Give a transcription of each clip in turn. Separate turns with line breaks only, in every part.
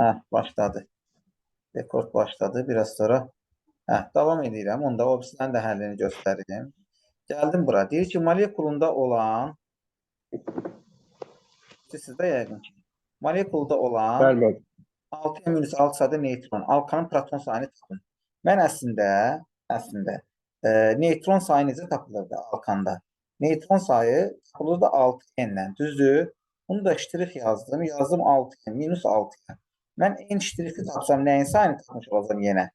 Hə, başladı. Rekord başladı. Biraz sonra hə, davam edirəm. Onda o birisinin də həllini göstərim. Gəldim bura. Deyir ki, molekulunda olan sizdə yəqin ki, molekulda olan
Bəli, bəli.
6 minus 6 sadə neytron, alkanın proton sayını tapın. Mən əslində, əslində e, neytron sayı necə tapılırdı alkanda? Neytron sayı tapılırdı 6 n-lə, düzdür? Bunu da ştrix yazdım. Yazdım 6 n minus 6 n. Mən n ştrixi tapsam nəyin sayını tapmış olacam yenə?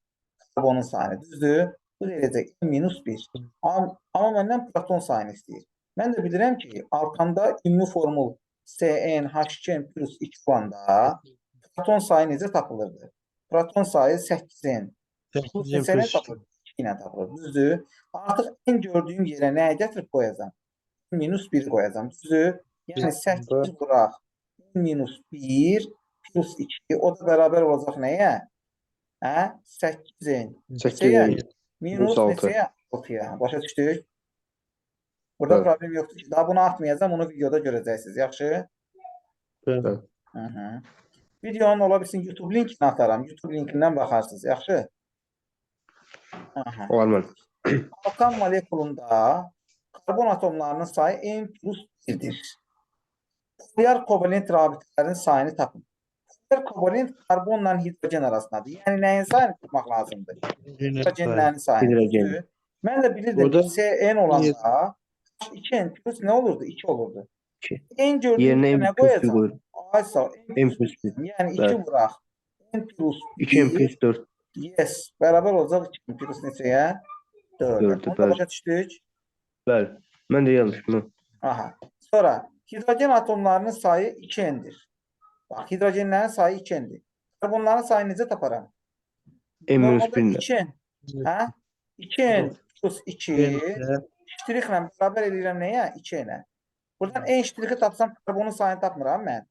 Karbonun sayını, düzdür? Bu n minus 1. Amma, amma məndən proton sayını istəyir. Mən də bilirəm ki, alkanda ümumi formul CnH2n plus 2 olanda proton sayı necə tapılırdı? Proton sayı 8-in plus neçəyə tapılır? 2 ilə tapılır. Düzdür? Artıq en gördüyüm yerə nəyə gətirib qoyacam? Minus 1 qoyacam. Düzdür? Yəni 8 vuraq. Minus 1 plus 2. O da bərabər olacaq nəyə? Hə? 8-in neçəyə?
8
Minus neçəyə? 6-ya. Başa düşdük? Burada
Evet.
problem yoxdur ki. Daha bunu atmayacağım, onu videoda görəcəksiniz. Yaxşı?
Evet.
Hı -hı. Videonun ola bilsin YouTube linkini ataram. YouTube linkindən baxarsınız. Yaxşı? Aha.
Olar mən.
Alkan molekulunda karbon atomlarının sayı n plus 1'dir. Diğer kovalent rabitələrin sayını tapın. Kovalent karbonla hidrogen arasındadır. Yəni nəyin sayını tutmaq lazımdır? Hidrogenlərin sayını. Mən də bilirdim
Burada-
Cn olanda 2n plus nə olurdu? 2 olurdu.
İki.
En gördüyüm
Yerinə
yerə
M
nə
plus 1
qoyacam?
qoyur.
Ay sağ ol.
M plus 1.
Yəni 2
Evet.
vuraq. n plus
2 M
1
plus 4.
yes bərabər olacaq 2 plus neçəyə? 4.
Dördü,
Onu da başa düşdük.
Bəli. Mən də yazmışım.
Aha. Sonra hidrogen atomlarının sayı 2n'dir. Bak hidrogenlerin sayı 2n'dir. Karbonların sayı necə taparam?
M minus
Normalde
1 ilə.
2n. Hə? 2n plus 2 ştrixlə bərabər eləyirəm nəyə? 2n'ə. Buradan n ştrixi tapsam karbonun sayını tapmıram mən.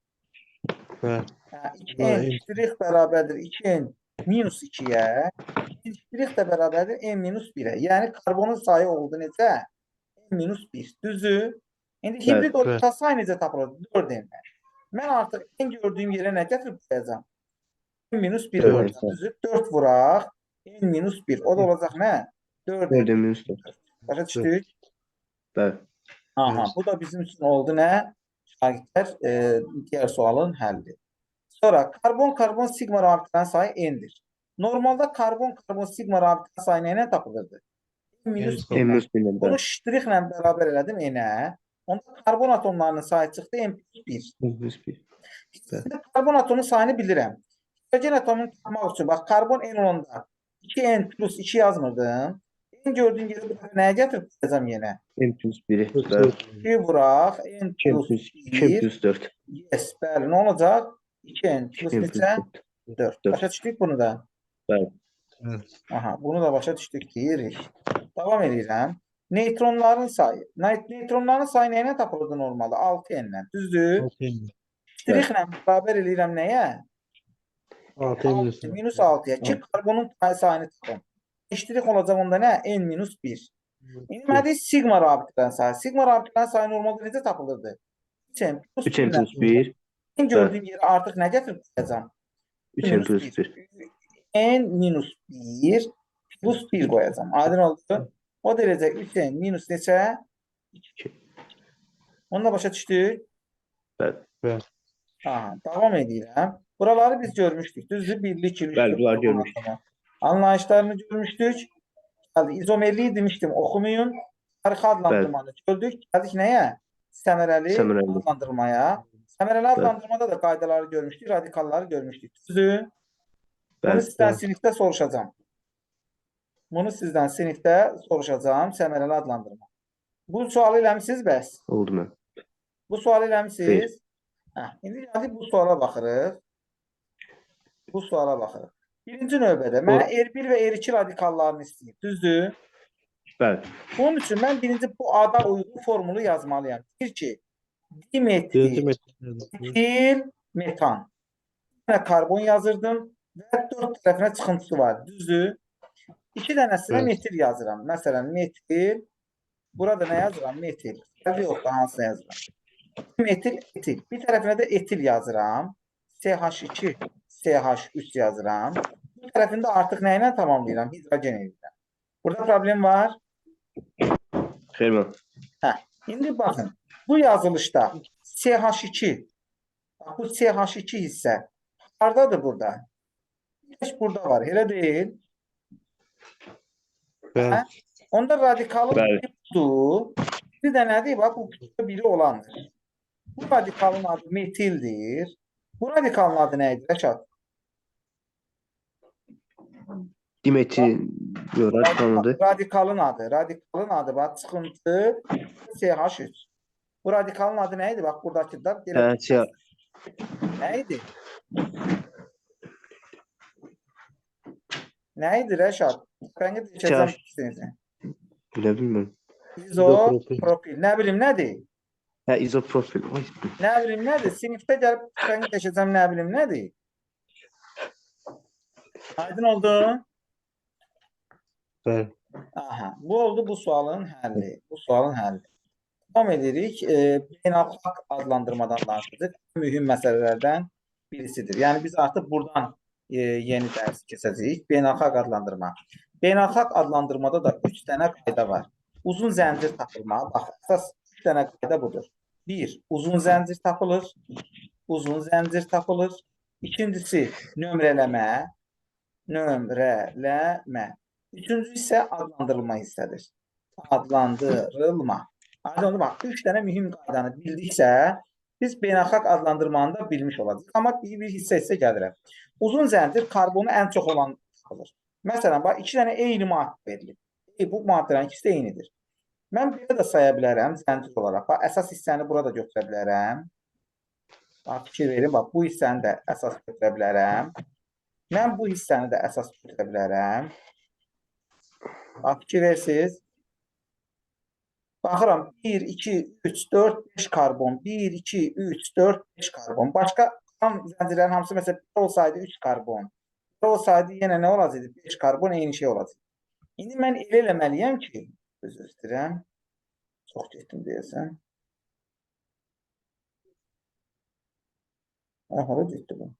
Bəli.
Hə, 2n
Bəli.
ştrix bərabərdir 2n minus 2-yə. Ştrix də bərabərdir n minus 1-ə. Yəni karbonun sayı oldu necə? n minus 1. Düzdür? İndi
Bəli,
hibrid
bəli.
orta sayı necə tapılır? 4 n Mən artıq n gördüyüm yerə nə gətirib qoyacağam? n minus 1
Dörd.
olacaq. Düzdür? 4 vuraq. n minus 1. O da olacaq nə? 4
4 M minus 4.
Başa düşdük?
Bəli.
Aha,
Evet.
bu da bizim üçün oldu nə? Şagirdlər e, digər sualın həlli. Sonra karbon-karbon sigma rabitənin sayı n-dir. Normalda karbon-karbon sigma rabitənin sayı nə ilə tapılırdı? N minus
Evet.
M
1.
minus 1 ilə.
Bunu ştrixlə bərabər elədim n-ə. Onda karbon atomlarının sayı çıxdı n plus 1.
M minus 1.
İndi karbon atomunun sayını bilirəm. Hidrogen atomunu tapmaq üçün bax karbon n olanda 2n plus 2 yazmırdım. N gördüyün yerə bu dəfə nəyə gətirib qoyacağam yenə?
M plus 1. Bəli.
2 vuraq n
2 M
plus
plus 2 M
1
plus 4.
Yes, bəli. Nə olacaq? 2n plus
2 M plus
neçə?
4.
4.
Dörd.
Başa düşdük bunu da.
Bəli.
Aha, bunu da başa düşdük deyirik. Davam edirəm. Neytronların sayı. Ney- Neytronların sayı nə ilə tapılırdı normalda? 6n-lə. Düzdür? Ştrixlə bərabər eləyirəm nəyə? 6 minus 6-ya. Ki karbonun sayını tapın. Ştrix olacaq onda nə? n minus 1. İndi sigma rabitədən sayı. Sigma rabitədən sayı normalda necə tapılırdı? 3n plus
3 M
1-lə.
plus 1.
En gördüyüm yerə artıq nə gətirib qoyacağam?
3 M plus 1.
n minus 1 plus 1 qoyacağam. Aydın oldu. O derəcə 3n minus neçə?
2.
Onu da başa düşdük.
Bəli.
Aha, davam edirəm. Buraları biz görmüşdük. Düzdür? Birlik, üçlük.
Bəli, bunları görmüşdük.
Anlayışlarını görmüşdük. Gəldi, izomerliyi demişdim, oxumayın. Tarixi adlandırmanı gördük. Gəldik nəyə? Səmərəli
Səmərəli.
adlandırmaya. Səmərəli adlandırmada da qaydaları görmüşdük, radikalları görmüşdük. Düzdür? Bunu
Bəli.
sizdən sinifdə soruşacağam. Bunu sizdən sinifdə soruşacağam, səmərəli adlandırma. Bu sualı eləmisiniz bəs?
Oldu mən.
Bu sualı eləmisiniz? Hə, indi gəldik bu suala baxırıq. Bu suala baxırıq. Birinci növbədə mənə R1 və R2 radikallarını istəyir. Düzdür?
Bəli.
Bunun üçün mən birinci bu ada uyğun formulu yazmalıyam. Deyir ki, dimetil metil metan. Dənə karbon yazırdım və dörd tərəfinə çıxıntısı var. Düzdür? İki dənəsinə
Evet.
metil yazıram. Məsələn, metil. Burada nə yazıram? Metil. Fərqi yoxdur hansını yazıram. Metil, etil. Bir tərəfinə də etil yazıram. CH2, CH3 yazıram. Bu tərəfində artıq nə ilə tamamlayıram? Hidrogen ilə. Burada problem var.
Xeyr müəllim.
İndi baxın, bu yazılışda CH2 bax, bu CH2 hissə hardadır burada? Heç burada var, elə deyil. Onda radikalın biri budur. Bir də nədir? Bax, bu qutuda biri olandır. Bu radikalın adı metildir. Bu radikalın adı nə idi? Rəşad?
Dimetil yox, radikalındır.
Radikalın adı. Radikalın adı bax çıxıntı CH3. Bu radikalın adı nə idi? Bax, buradakı da
Hə, siyah.
Nə idi? Nə idi Rəşad? Fərqi keçəcəm istəyirsən.
Bilə bilmirəm.
İzopropil. Propil. Nə bilim nədir?
Hə, izoprofil. Ay,
Nə bilim nədir? Sinifdə gəlib fərqi keçəcəm nə bilim nədir? Aydın oldu?
Bəli.
Aha, bu oldu bu sualın həlli. Bu sualın həlli. Davam edirik. E, beynəlxalq adlandırmadan danışırıq. Mühüm məsələlərdən birisidir. Yəni biz artıq buradan e, yeni dərs keçəcəyik. Beynəlxalq adlandırma. Beynəlxalq adlandırmada da 3 dənə qayda var. Uzun zəncir tapılma. Bax, əsas 3 dənə qayda budur. 1. Uzun zəncir tapılır. Uzun zəncir tapılır. İkincisi nömrələmə. Nömrələmə. Üçüncü isə adlandırılma hissədir. Adlandırılma. Aydın oldu bax, üç dənə mühüm qaydanı bildiksə, biz beynəlxalq adlandırmanı da bilmiş olacağıq. Amma bir, bir hissə-hissə gəlirəm. Uzun zəncir karbonu ən çox olan tapılır. Məsələn, bax, iki dənə eyni maddə verilib. E, bu maddələrin ikisi də eynidir. Mən belə də saya bilərəm zəncir olaraq. Bax, əsas hissəni burada götürə bilərəm. Bax, fikir verin, bax, bu hissəni də əsas götürə bilərəm. Mən bu hissəni də əsas götürə bilərəm. Bax, fikir versiniz. Baxıram 1, 2, 3, 4, 5 karbon. 1, 2, 3, 4, 5 karbon. Başqa tam zəncirlərin hamısı məsələn olsaydı 3 karbon. Olsaydı yenə nə olacaqdı? 5 karbon eyni şey olacaq. İndi mən elə eləməliyəm ki, özür istəyirəm. Çox getdim deyəsən. Aha, getdi bu.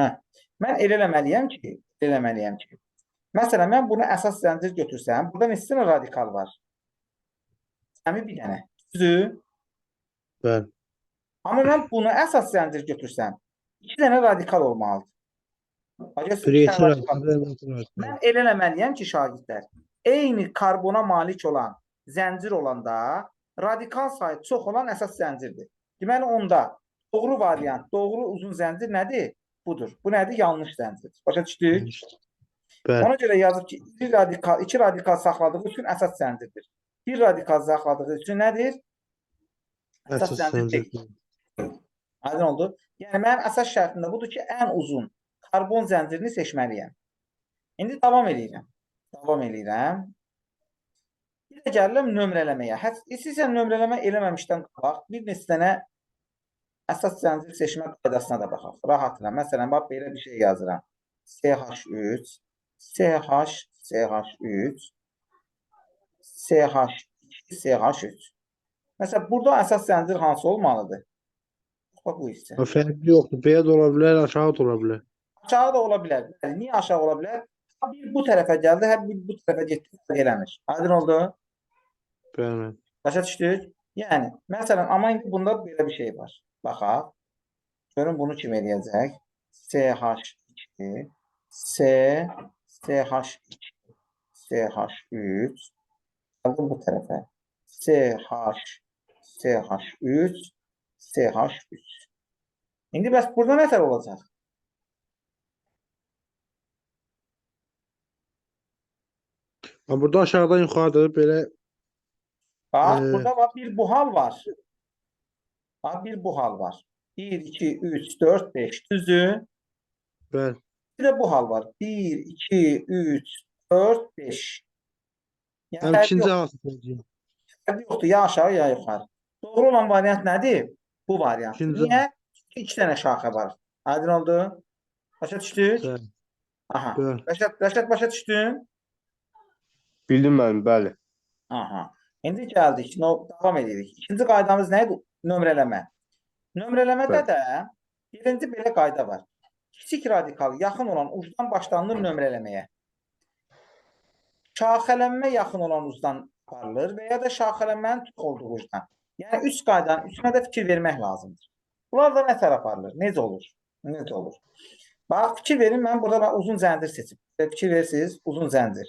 Hə. Mən elə eləməliyəm ki, elə eləməliyəm ki. Məsələn, mən bunu əsas zəncir götürsəm, burada neçə dənə radikal var? Cəmi bir dənə. Düzdür?
Bəli.
Amma mən bunu əsas zəncir götürsəm, iki dənə radikal olmalıdır. Radikal. Mən elə eləməliyəm ki, şagirdlər, eyni karbona malik olan zəncir olanda radikal sayı çox olan əsas zəncirdir. Deməli onda doğru variant, doğru uzun zəncir nədir? Budur. Bu nədir? Yanlış zəncir. Başa düşdük?
Bəli.
Ona görə yazıb ki, bir radikal, iki radikal saxladığı üçün əsas zəncirdir. Bir radikal saxladığı üçün nədir? Əsas
Əsas
zəncir deyil. Aydın oldu? Yəni mənim əsas şərtim də budur ki, ən uzun karbon zəncirini seçməliyəm. İndi davam edirəm. Davam edirəm. Bir də gəlirəm nömrələməyə. Hətta istəyirsən nömrələmə eləməmişdən qabaq bir neçə dənə əsas zəncir seçmə qaydasına da baxaq. Rahatla. Məsələn, bax belə bir şey yazıram. CH3 CH CH3 CH2 CH3 Məsələn, burada əsas zəncir hansı olmalıdır? Bax bu hissə.
O fərqi yoxdur. B də ola bilər, aşağı da ola bilər.
Aşağı da ola bilər. Bəli, niyə aşağı ola bilər? Bir bu tərəfə gəldi, hə bir bu tərəfə getdi, eləmir. Aydın oldu?
Bəli.
Başa düşdük? Yəni, məsələn, amma indi bunda belə bir şey var. Baxaq. Görün bunu kim eləyəcək? CH2 C CH2 CH3 Gəldim bu tərəfə. CH CH3 CH3 İndi bəs burada nə tər olacaq?
Amma burada aşağıdan yuxarıda belə
Bax,
Ee,
burada bax bir buhal var. Bax bir buhal var. 1, 2, 3, 4, 5 düzü.
bəli.
Bir də bu hal var. 1, 2, 3, 4, 5. Yəni fərqi
ikinci hansı tercih?
fərqi yoxdur. Ya aşağı ya yuxarı. Doğru olan variant nədir? Bu variant.
İkinci.
Niyə? Çünki iki dənə şaxə var. Aydın oldu? Başa düşdük?
Bəli.
Aha.
Bəli.
Rəşad, Rəşad başa düşdün?
Bildim müəllim, bəli.
Aha. İndi gəldik. No, davam edirik. İkinci qaydamız nə idi? nömrələmə. Nömrələmədə
Bəli.
də birinci belə qayda var. Kiçik radikal yaxın olan ucdan başlanılır nömrələməyə. Şaxələnmə yaxın olan ucdan aparılır və ya da şaxələnmənin çox olduğu ucdan. Yəni üç qaydanın üçünə də fikir vermək lazımdır. Bunlar da nə tər aparılır? Necə olur? Necə olur? Bax fikir verin, mən burada bax, uzun zəndir seçib. Və Fikir verirsiniz, uzun zəndir.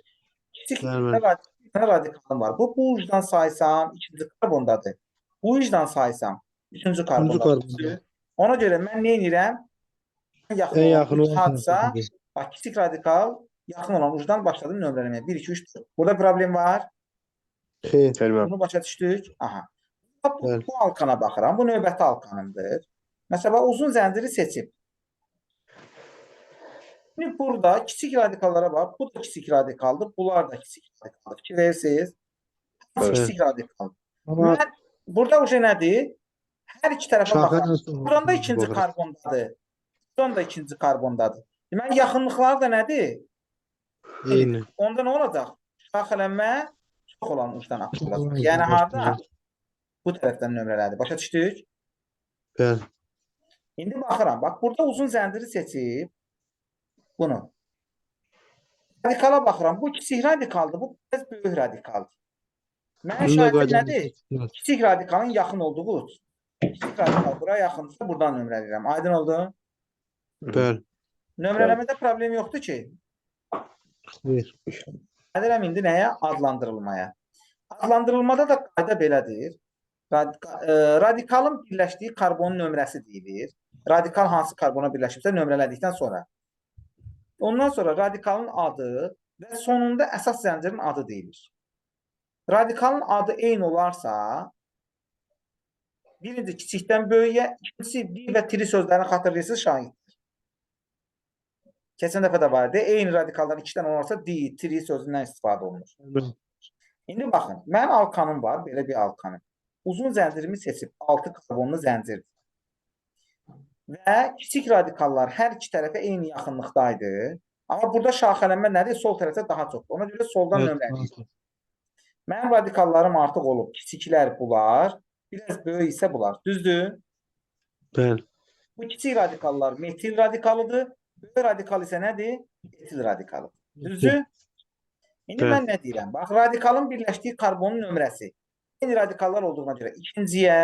Kiçik radikal radikalım var. Bu bu ucdan saysam ikinci karbondadır. Bu ucdan saysam üçüncü karbondadır.
karbonda.
Ona görə mən nə edirəm? Yaxın
yakın
uc
olan tarafı.
bax kiçik radikal yaxın olan ucdan başladım nömrələməyə. 1 2 3 4. Burada problem var.
Xeyr.
Bunu başa düşdük. Aha. Bu,
Bəli.
bu alkana baxıram. Bu növbəti alkanımdır. Məsələn, uzun zənciri seçib. Şimdi burada kiçik radikallara bax. Bu da kiçik radikaldır. Bunlar da kiçik radikaldır. Verirsiniz. Hamısı
Evet.
kiçik radikal.
Ama
Mən burada uje nədir? Hər iki tərəfə baxıram.
şaxədən sonra.
Buradan da ikinci karbondadır. Buradan da ikinci karbondadır. Deməli yaxınlıqlar da nədir?
Eyni.
Onda nə olacaq? Şaxələnmə çox olan ucdan atılacaq.
olan
Yəni harda? Bu tərəfdən nömrələdir. Başa düşdük?
Bəli.
İndi baxıram. Bax burada uzun zənciri seçib bunu. Radikala baxıram. Bu kiçik radikaldır. Bu biraz böyük radikaldır. Şərtim
qaydanı
nədir? Kiçik radikalın yaxın olduğu. Kiçik radikal bura yaxındırsa buradan nömrələyirəm. Aydın oldu?
Bəli.
Nömrələmədə problem yoxdur ki.
Xeyr.
Gəlirəm indi nəyə? Adlandırılmaya. Adlandırılmada da qayda belədir. E, radikalın birləşdiyi karbonun nömrəsi deyilir. Radikal hansı karbona birləşibsə nömrələdikdən sonra. Ondan sonra radikalın adı və sonunda əsas zəncirin adı deyilir. Radikalın adı eyni olarsa birinci kiçikdən böyüyə, ikincisi bir və tri sözlərini xatırlayırsınız şahid. Keçən dəfə də var idi. Eyni radikaldan ikidən olarsa di, tri sözündən istifadə olunur.
Bəli.
İndi baxın, mənim alkanım var, belə bir alkanım. Uzun zəncirimi seçib 6 karbonlu zəncirdir. Və kiçik radikallar hər iki tərəfə eyni yaxınlıqda idi. Amma burada şaxələnmə nədir? Sol tərəfə daha çoxdur. Ona görə soldan
Evet,
nömrələyir. Mənim radikallarım artıq olub. Kiçiklər bunlar, biraz böyük isə bunlar. Düzdür?
Bəli.
Bu kiçik radikallar metil radikalıdır. Böyük radikal isə nədir? Etil radikalı. Düzdür? İndi
Bəli.
mən nə deyirəm? Bax, radikalın birləşdiyi karbonun nömrəsi. Eyni radikallar olduğuna görə ikinciyə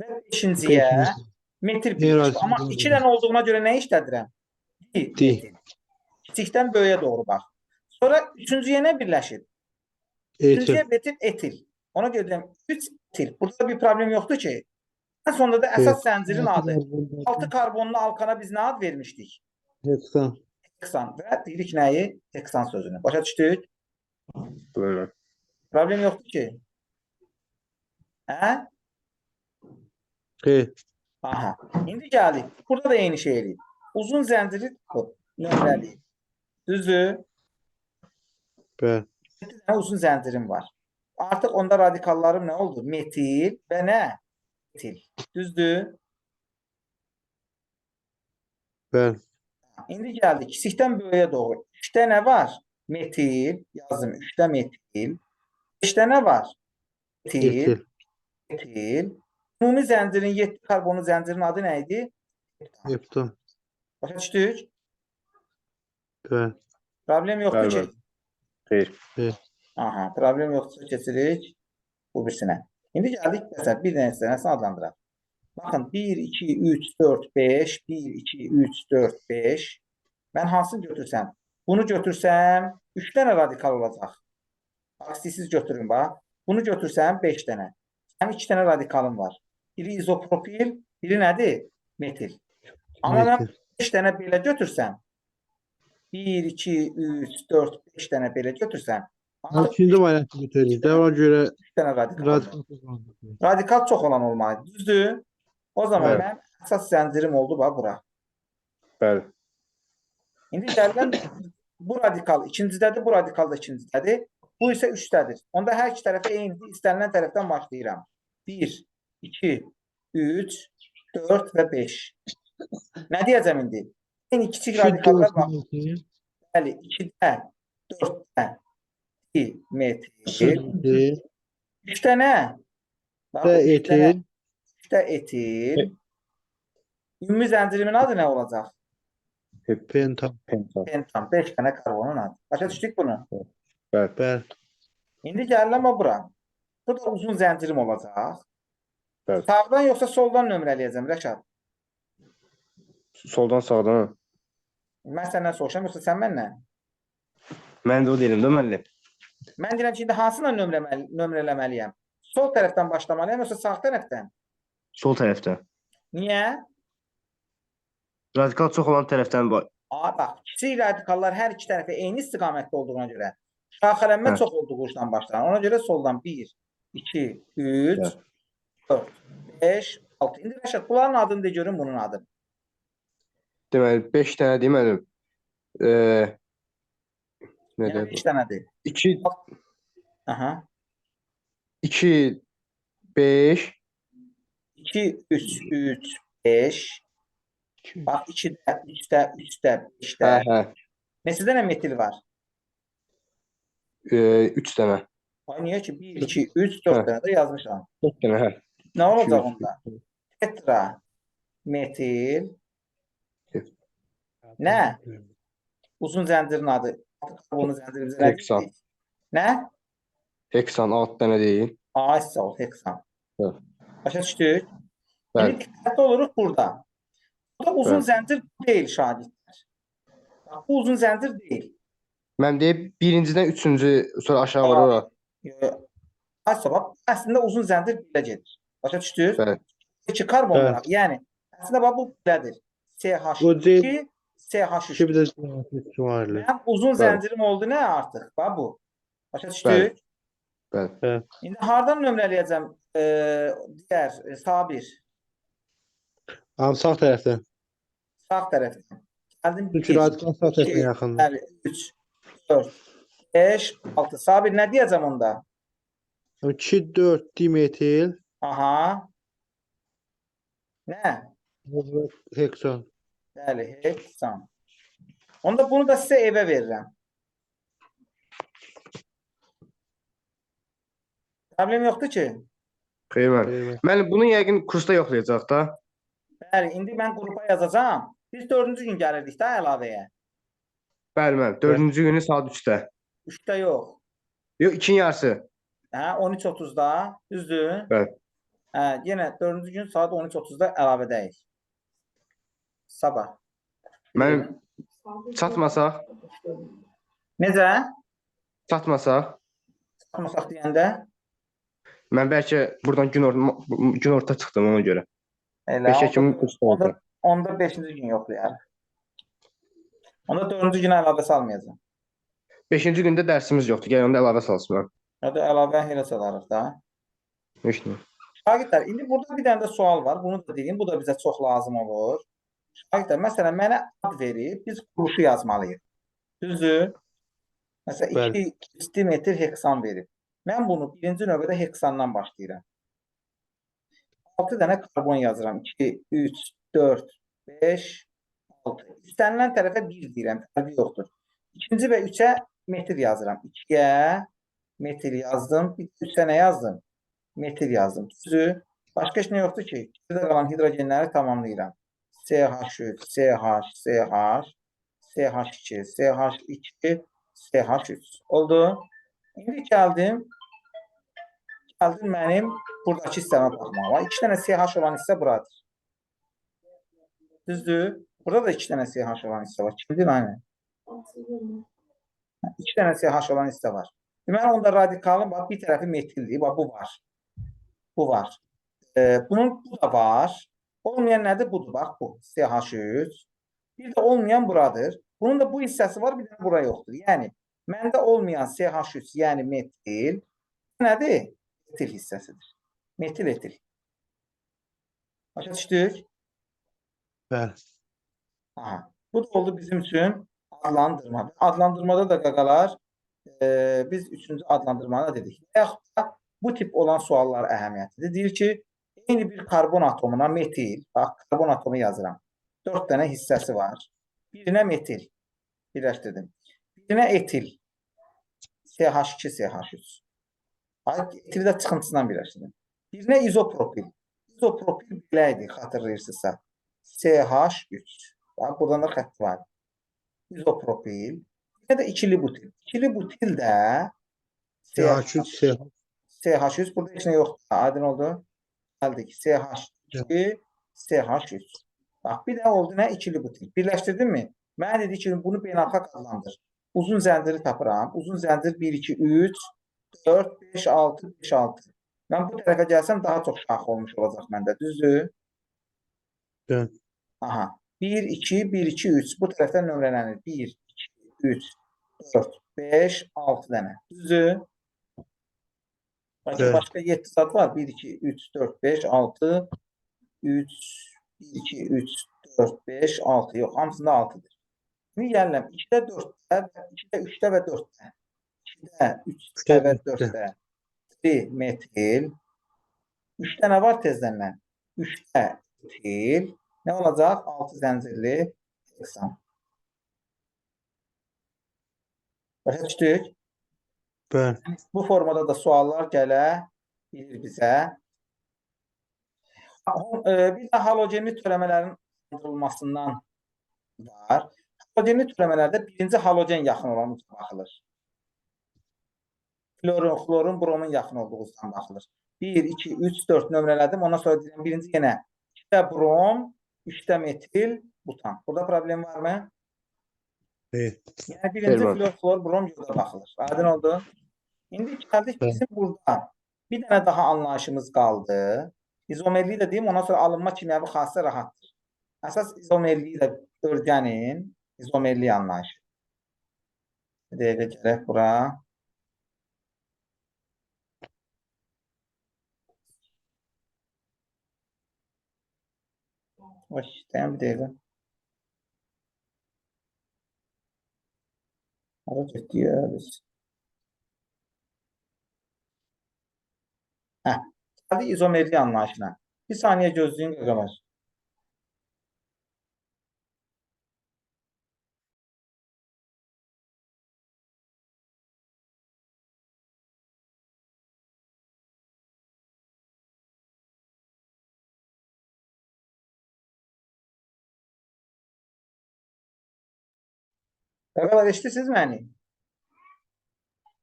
və beşinciyə
Eyni
birləşib. Amma iki dənə olduğuna görə nə işlədirəm? Di.
Di.
metil. Kiçikdən böyüyə doğru bax. Sonra üçüncüyə nə birləşir? Üçüncüyə metil etil. Ona görə deyirəm 3 etil. Burada bir problem yoxdur ki. Ən sonunda da əsas zəncirin adı. 6 karbonlu alkana biz nə ad vermişdik?
Heksan.
Heksan və deyirik nəyi? Heksan sözünü. Başa düşdük?
Bilmem.
Problem yoxdur ki. Hə?
Xeyr.
Aha. İndi gəlik. Burada da eyni şey eləyik. Uzun zənciri nömrəliyik. Düzdür?
Bəli.
7 dənə uzun zəncirim var. Artıq onda radikallarım nə oldu? Metil və nə? Etil. Düzdür?
Bəli.
İndi gəldik kiçikdən böyüyə doğru. 3 dənə var. Metil, yazdım 3-də metil. 5 dənə var. Metil,
Etil.
metil. Ümumi zəncirin 7 karbonlu zəncirin adı nə idi?
Heptan.
Başa düşdük?
Bəli.
Problem yoxdur ki.
Xeyr.
Aha, problem yoxdur. Keçirik bu birisinə. İndi gəldik məsələn bir dənə sənəsini adlandıraq. Baxın 1 2 3 4 5 1 2 3 4 5 Mən hansını götürsəm? Bunu götürsəm 3 dənə radikal olacaq. İstəyirsiniz götürün bax. Bunu götürsəm 5 dənə. Sənin 2 dənə radikalım var. Biri izopropil, biri nədir? Metil. Amma mən
Metil.
5 dənə belə götürsəm 1 2 3 4 5 dənə belə götürsəm
İkinci variantı götürürük. Də ona görə
3 dənə radikal.
radikal
çox olan olmalı. Düzdür? O zaman
evet.
ben esas zendirim oldu ba bura.
Bəli.
İndi gəldən bu radikal ikincidədir, bu radikal da ikincidədir. Bu isə üçdədir. Onda hər iki tərəfə eyni istənilən tərəfdən başlayıram. 1, 2, 3, 4 və 5. Nə deyəcəm indi? Eyni kiçik radikallar var. Bəli, 2-də, 4-də, 2 metr. 3-də nə? Bax, də etil. Ümumi zəncirimin adı nə olacaq?
Pentam.
Pentam.
Pentam. 5 dənə karbonun adı. Başa düşdük bunu?
Bəli.
Bəli.
İndi gəlirəm bura. Bu da uzun zəncirim olacaq.
Bəli.
Sağdan yoxsa soldan nömrələyəcəm Rəşad?
Soldan sağdan.
Mən səndən soruşam yoxsa sən məndən?
Mən də o deyirəm də müəllim.
Mən deyirəm ki, indi hansına nömrəməli, nömrələməliyəm? Sol tərəfdən başlamalıyam yoxsa sağ tərəfdən?
Sol tərəfdən.
Niyə?
Radikal çox olan tərəfdən bax.
Aa, bax, kiçik radikallar hər iki tərəfə eyni istiqamətdə olduğuna görə şaxələnmə
Hə.
çox olduğu uçdan başlanır. Ona görə soldan 1, 2, 3,
Hə.
4, 5, 6. İndi Rəşad, bunların adını de görün bunun adını.
Deməli 5 dənə nə
Yəni
deyim?
5 dənədir.
2
Aha.
2 5
2, 3, 3, 5. Bax 2-də, 3-də, 3-də, 5-də.
hə hə.
Neçə dənə metil var?
Eee 3 dənə.
Ay niyə ki 1, 2, 3, 4
Hə.
dənə də yazmışam.
4 dənə hə.
Nə olacaq
üç.
onda? Tetra metil
Tet-
Nə? uzun zəncirin adı. Karbonlu zəncirimizə nə
Heksan.
deyirik? Nə?
Heksan 6 dənə deyil.
Ay sağ ol, heksan.
Hə.
Başa düşdük?
Bəli.
İndi diqqətli oluruq burada. Burada uzun
Bəli.
zəncir deyil şagirdlər. Bax, bu uzun zəncir deyil.
Mən deyib birincidən üçüncü sonra aşağı var ora.
Ay sağ bax, əslində uzun zəncir belə gedir. Başa düşdünüz?
Bəli.
İki karbon
Bəli.
var. Yəni əslində bax bu belədir.
Bu deyil.
CH2, CH3.
İki bir də ihtimalle.
Mənim uzun
Bəli.
zəncirim oldu nə artıq? Bax bu. Başa düşdük?
Bəli.
İndi hardan nömrələyəcəm? E, digər e, Sabir.
Am sağ tərəfdən.
Sağ tərəfdən. Gəldim
Çünki
bir,
radikal sağ tərəfdən yaxındır.
Bəli, 3, 4, 5, 6. Sabir nə deyəcəm onda?
2 4 dimetil
Aha. Nə?
heksan.
Bəli, heksan. Onda bunu da sizə evə verirəm. Problem yoxdur ki.
Xeyr.
Vermə.
Mən bunu yəqin kursda yoxlayacaq da.
Bəli, indi mən qrupa yazacağam. Biz dördüncü gün gəlirdik də əlavəyə.
Bəli mən. 4-cü günü saat 3-də.
3-də yox.
Yox, 2-nin yarısı.
Hə, 13:30-da, düzdür?
Bəli.
Hə, yenə 4-cü gün saat 13:30-da əlavədəyik. Sabah.
Mən çatmasaq,
Necə?
çatmasaq,
Tutmasaq deyəndə
mən bəlkə buradan gün orta gün orta çıxdım ona görə.
Elə
5
onda-
Ekim kursda
onda,
oldu.
onda 5-ci gün yoxlayarıq. Onda 4-cü günə əlavə salmayacağam.
5-ci gündə dərsimiz yoxdur. Gəl onda əlavə salsınlar.
Ya da əlavə elə salarıq da.
Heç nə.
Şagirdlər, indi burada bir dənə də sual var. Bunu da deyim, bu da bizə çox lazım olur. Şagirdlər, məsələn, mənə ad verib, biz qrupu yazmalıyıq. Düzdür? Məsələn,
Bəli.
2 istimetr heksan verib. Mən bunu birinci növbədə heksandan başlayıram. 6 dənə karbon yazıram. 2, 3, 4, 5, 6. İstənilən tərəfə 1 deyirəm, fərqi yoxdur. İkinci və 3-ə metr yazıram. 2-yə metr yazdım. Bir 3-ə nə yazdım? Metr yazdım. Düzdür? Başqa heç nə yoxdur ki. Geridə qalan hidrogenləri tamamlayıram. CH3, CH, CH, CH2, CH2, CH3. Oldu? İndi gəldim. Gəldim mənim buradakı hissəmə baxmağa. 2 dənə CH olan hissə buradır. Düzdür? Burada da 2 dənə CH olan hissə var. Kimdir aynı? 2 dənə CH olan hissə var. Deməli onda radikalın bax bir tərəfi metildir. Bax bu var. Bu var. E, bunun bu da var. Olmayan nədir? Budur. Bax bu. CH3. Bir də olmayan buradır. Bunun da bu hissəsi var, bir də bura yoxdur. Yəni məndə olmayan CH3, yəni metil nədir? Etil hissəsidir. Metil etil. Başa düşdük?
Bəli.
Aha. Bu da oldu bizim üçün adlandırma. Adlandırmada da qaqalar e, biz üçüncü adlandırmada dedik. Və yaxud da bu tip olan suallar əhəmiyyətlidir. Deyir ki, eyni bir karbon atomuna metil, bax karbon atomu yazıram. 4 dənə hissəsi var. Birinə metil birləşdirdim. Birinə etil. CH2, CH3. Ay, etili də çıxıntısından birləşdirdim. Birinə izopropil. İzopropil belə idi, xatırlayırsınızsa. CH3. Bax, buradan da xətt var. İzopropil. Bir də ikili butil. İkili butil də
CH3 CH.
CH3 burada heç nə yoxdur. Aydın oldu? Gəldik. CH2 CH3. Bax, bir də oldu nə? İkili butil. Birləşdirdin mi? Mənə dedi ki, bunu beynəlxalq adlandır. Uzun zənciri tapıram. Uzun zəncir 1 2 3 4 5 6 5 6. Mən bu tərəfə gəlsəm daha çox şax olmuş olacaq məndə. Düzdür?
Bəli.
Aha. 1 2 1 2 3. Bu tərəfdən nömrələnir. 1 2 3 4 5 6 dənə. Düzdür?
Evet.
başqa 7 zad var. 1 2 3 4 5 6 3 1 2 3 4 5 6. Yox, hamısında 6-dır. Şimdi gəlirəm 2-də 4-də, 2-də 3-də və 4-də. 2-də 3-də və 4-də trimetil. 3-də nə var tezdənlər? 3-də etil. Nə olacaq? 6 zəncirli heksan. Başa düşdük?
Bəli.
Bu formada da suallar gələ bilir bizə. E, Bir də halogenli törəmələrin adlandırılmasından var. Halogenli törəmələrdə birinci halogen yaxın olan uca baxılır. Florun, xlorun, bromun yaxın olduğu ucdan baxılır. 1, 2, 3, 4 nömrələdim. Ondan sonra deyirəm birinci yenə 2-də brom, 3-də metil, butan. Burada problem varmı?
Xeyr.
Yəni birinci flor, flor, brom yola baxılır. Aydın oldu? İndi gəldik bizim burada bir dənə daha anlayışımız qaldı. İzomerliyi də deyim, ondan sonra alınma kimyəvi xassəsi rahatdır. Əsas izomerliyi də öyrənin, izomerli anlayışı. Bir dəqiqə gələk bura. Baş, dayan bir dəqiqə. Hara getdik ya biz? Hə, gəldik izomerli anlayışına. Bir saniyə gözləyin qaqalar. Qaqalar eşidirsiniz məni?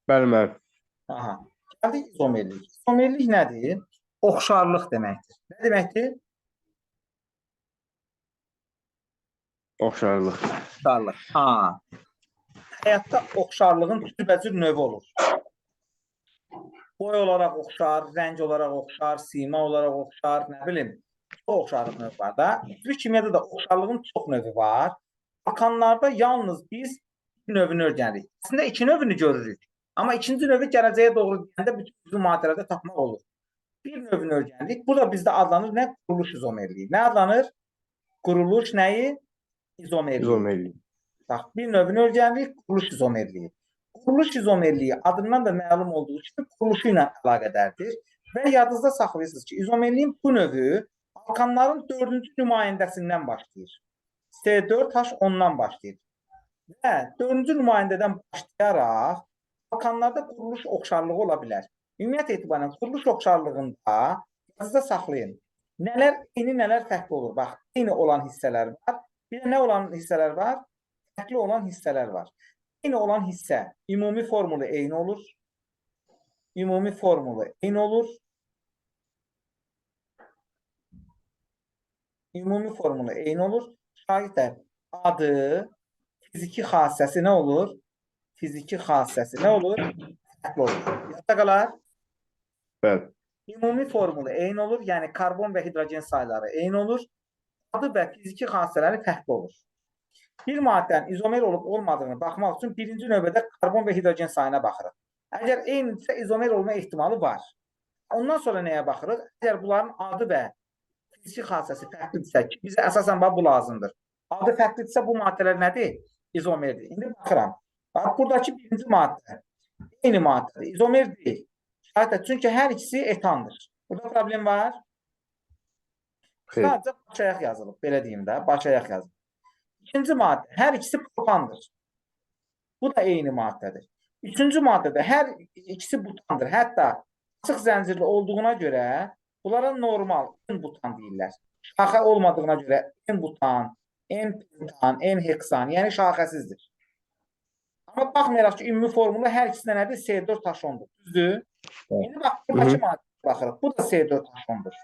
Bəli, müəllim.
Aha. Gəldik izomerlik. İzomerlik nədir? Oxşarlıq deməkdir. Nə deməkdir?
Oxşarlıq.
Oxşarlıq. Ha. Həyatda oxşarlığın cürbəcür növü olur. Boy olaraq oxşar, rəng olaraq oxşar, sima olaraq oxşar, nə bilim, çox oxşarlıq növü var da. Üzvü kimyada da oxşarlığın çox növü var. Bakanlarda yalnız biz bir növünü öyrənirik. Əslində iki növünü görürük. Amma ikinci növü gələcəyə doğru deyəndə bütün üzvü maddələrdə tapmaq olur. Bir növünü öyrəndik. Bu da bizdə adlanır nə? Quruluş izomerliyi. Nə adlanır? Quruluş nəyi? İzomerliyi.
İzomerlik.
Bax, bir növünü öyrəndik, quruluş izomerliyi. Quruluş izomerliyi adından da məlum olduğu kimi quruluşu ilə əlaqədardır və yadınızda saxlayırsınız ki, izomerliyin bu növü alkanların dördüncü nümayəndəsindən başlayır. C4H10-dan başlayır. Və dördüncü nümayəndədən başlayaraq alkanlarda quruluş oxşarlığı ola bilər. Ümumiyyət etibarən quruluş oxşarlığında yadınızda saxlayın. Nələr eyni, nələr fərqli olur. Bax, eyni olan hissələr var. Bir də nə olan hissələr var? Fərqli olan hissələr var. Eyni olan hissə ümumi formulu eyni olur. Ümumi formulu eyni olur. Ümumi formulu eyni olur. Şahid də adı, fiziki xassəsi nə olur? Fiziki xassəsi nə olur? Fərqli olur. Yadda qalar.
Bəli.
Ümumi formulu eyni olur, yəni karbon və hidrogen sayları eyni olur. Adı və fiziki xassələri fərqli olur. Bir maddənin izomer olub olmadığını baxmaq üçün birinci növbədə karbon və hidrogen sayına baxırıq. Əgər eynidirsə izomer olma ehtimalı var. Ondan sonra nəyə baxırıq? Əgər bunların adı və fiziki xassəsi fərqlidirsə, bizə əsasən bax bu lazımdır. Adı fərqlidirsə bu maddələr nədir? İzomerdir. İndi baxıram. Bax buradakı birinci maddə eyni maddədir. İzomer deyil. Şahid çünki hər ikisi etandır. Burada problem var. Sadəcə baş ayaq yazılıb, belə deyim də, baş ayaq yazılıb. İkinci maddə, hər ikisi propandır. Bu da eyni maddədir. Üçüncü maddədə hər ikisi butandır. Hətta açıq zəncirli olduğuna görə Bunlara normal n butan deyirlər. Şaxə olmadığına görə n butan, n pentan, n heksan, yəni şaxəsizdir. Amma baxmayaraq ki, ümumi formula hər ikisi nədir? C4 taşondur. Düzdür?
Evet.
İndi bax, buradakı maddəyə baxırıq. Bu da C4 taşondur.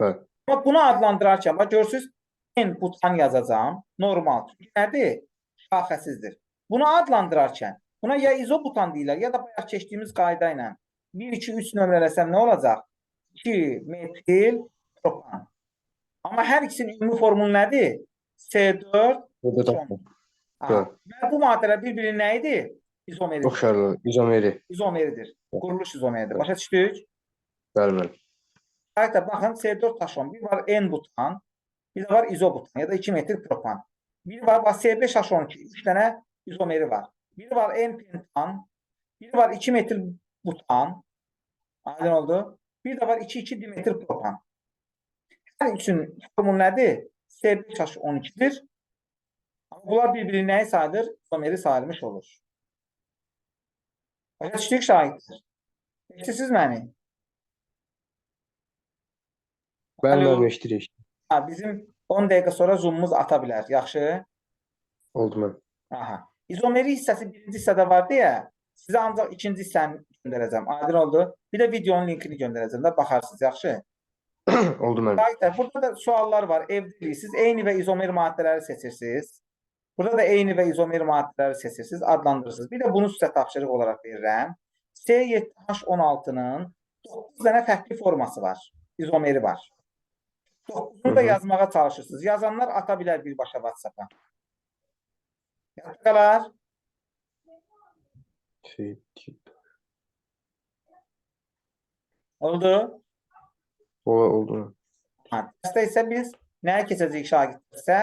Evet.
Amma bunu adlandırarkən, bax görürsüz, n butan yazacağam. Normal. Çünki nədir? Şaxəsizdir. Bunu adlandırarkən buna ya izobutan deyirlər, ya da bayaq keçdiyimiz qayda ilə 1 2 3 nömrələsəm nə olacaq? 2 metil propan. Amma hər ikisinin ümumi formulu nədir? C4
Burada da
son. Ha,
Evet.
Və bu maddələr bir-birinin nə idi? İzomeri.
oxşarlı, izomeri.
İzomeridir. Quruluş izomeridir. Başa düşdük?
Bəli, bəli.
Hətta baxın C4 taşon. Bir var N butan, bir var izobutan ya da 2 metil propan. Biri var bax C5 H12, 3 dənə izomeri var. Biri var N pentan, biri var 2 metil butan. Aydın oldu. Bir də var 2,2 dimetil propan. Hər üçün formul nədir? C5 H12-dir. Amma bunlar bir-birini nəyi sayılır? İzomeri sayılmış olur. Başa düşdük şahidlər. Eşitsiz məni?
Bəli, eşidirik.
Ha, bizim 10 dəqiqə sonra zoomumuz ata bilər. Yaxşı?
Oldu mən.
Aha. İzomeri hissəsi birinci hissədə var deyə sizə ancaq ikinci hissəni göndərəcəm. Aydın oldu? Bir də videonun linkini göndərəcəm də baxarsınız. Yaxşı?
Oldu mən.
Şahidlər, burada da suallar var. Evdə siz eyni və izomer maddələri seçirsiniz. Burada da eyni və izomer maddələri seçirsiniz, adlandırırsınız. Bir də bunu sizə tapşırıq olaraq verirəm. C7H16-nın 9 dənə fərqli forması var. İzomeri var. 9-unu da yazmağa çalışırsınız. Yazanlar ata bilər birbaşa WhatsApp-a. Yazıqalar.
Şey, tip.
Oldu.
Ola, oldu.
Ha, dərsdə isə biz nəyə keçəcəyik şagirdlərsə?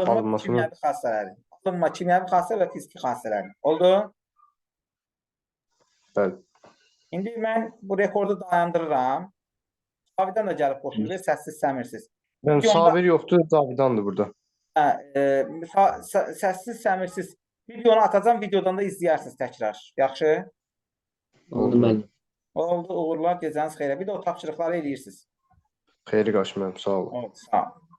Alınma
Alınmasını.
kimyəvi xassələri. Alınma kimyəvi xassələr və fiziki xassələri. Oldu?
Bəli.
İndi mən bu rekordu dayandırıram. Cavidan da gəlib qoşulur, səssiz səmirsiz.
Mən
Videonda-
Sabir yoxdur, Cavidandır burada.
Hə, e, sa- sa- səssiz səmirsiz videonu atacağam, videodan da izləyərsiniz təkrar. Yaxşı?
Oldu mən.
Oldu, uğurlar, gecəniz xeyrə. Bir də o tapşırıqları eləyirsiniz.
Xeyri qaç mənim, sağ olun.
Oldu, sağ ol.